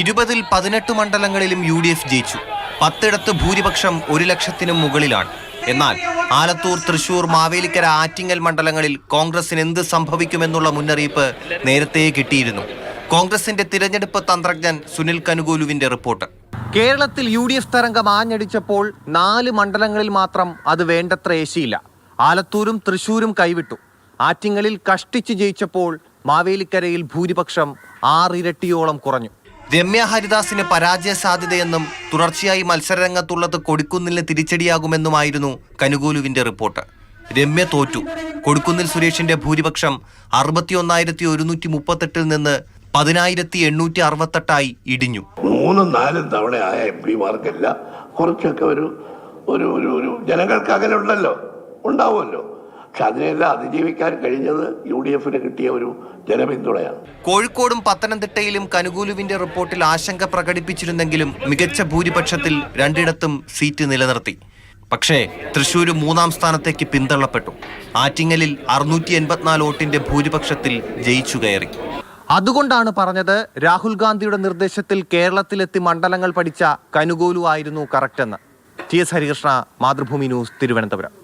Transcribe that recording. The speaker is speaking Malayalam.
ഇരുപതിൽ പതിനെട്ട് മണ്ഡലങ്ങളിലും യു ഡി എഫ് ജയിച്ചു. പത്തിടത്ത് ഭൂരിപക്ഷം ഒരു ലക്ഷത്തിനും മുകളിലാണ്. എന്നാൽ ആലത്തൂർ തൃശൂർ മാവേലിക്കര ആറ്റിങ്ങൽ മണ്ഡലങ്ങളിൽ കോൺഗ്രസിന് എന്ത് സംഭവിക്കുമെന്നുള്ള മുന്നറിയിപ്പ് നേരത്തെ കിട്ടിയിരുന്നു. കോൺഗ്രസിന്റെ തിരഞ്ഞെടുപ്പ് തന്ത്രജ്ഞൻ സുനിൽ കനുകൂലുവിന്റെ റിപ്പോർട്ട്. കേരളത്തിൽ യു ഡി എഫ് തരംഗം ആഞ്ഞടിച്ചപ്പോൾ നാല് മണ്ഡലങ്ങളിൽ മാത്രം അത് വേണ്ടത്ര ഏശിയില്ല. ആലത്തൂരും തൃശൂരും കൈവിട്ടു. ആറ്റിങ്ങലിൽ കഷ്ടിച്ച് ജയിച്ചപ്പോൾ മാവേലിക്കരയിൽ ഭൂരിപക്ഷം ആറിരട്ടിയോളം കുറഞ്ഞു. രമ്യ ഹരിദാസിന് പരാജയ സാധ്യതയെന്നും തുടർച്ചയായി മത്സരരംഗത്തുള്ളത് കൊടിക്കുന്നിലിന് തിരിച്ചടിയാകുമെന്നുമായിരുന്നു കനുകൂലുവിന്റെ റിപ്പോർട്ട്. രമ്യ തോറ്റു. കൊടിക്കുന്നിൽ സുരേഷിന്റെ ഭൂരിപക്ഷം അറുപത്തിയൊന്നായിരത്തി ഒരുന്നൂറ്റി മുപ്പത്തെട്ടിൽ നിന്ന് പതിനായിരത്തി എണ്ണൂറ്റി അറുപത്തെട്ടായി ഇടിഞ്ഞു. മൂന്നും നാലും തവണ ആയ എം പിമാർക്കല്ല കുറച്ചൊക്കെ ഒരു ഒരു ഒരു ജനങ്ങൾക്ക് അകലുണ്ടല്ലോ ഉണ്ടാവുമല്ലോ. പക്ഷെ അതിനെല്ലാം അതിജീവിക്കാൻ കഴിഞ്ഞത് യു ഡി എഫിന് കിട്ടിയ ഒരു ജനപിന്തുണയാണ്. കോഴിക്കോടും പത്തനംതിട്ടയിലും കനുകൂലുവിന്റെ റിപ്പോർട്ടിൽ ആശങ്ക പ്രകടിപ്പിച്ചിരുന്നെങ്കിലും മികച്ച ഭൂരിപക്ഷത്തിൽ രണ്ടിടത്തും സീറ്റ് നിലനിർത്തി. പക്ഷേ തൃശൂർ മൂന്നാം സ്ഥാനത്തേക്ക് പിന്തള്ളപ്പെട്ടു. ആറ്റിങ്ങലിൽ അറുന്നൂറ്റി എൺപത്തിനാല് വോട്ടിന്റെ ഭൂരിപക്ഷത്തിൽ ജയിച്ചു കയറി. അതുകൊണ്ടാണ് പറഞ്ഞത് രാഹുൽ ഗാന്ധിയുടെ നിർദ്ദേശത്തിൽ കേരളത്തിലെത്തി മണ്ഡലങ്ങൾ പഠിച്ച കനുകൂലു ആയിരുന്നു കറക്റ്റെന്ന്. T S Harikrishna Mathrubhumi news Thiruvananthapuram.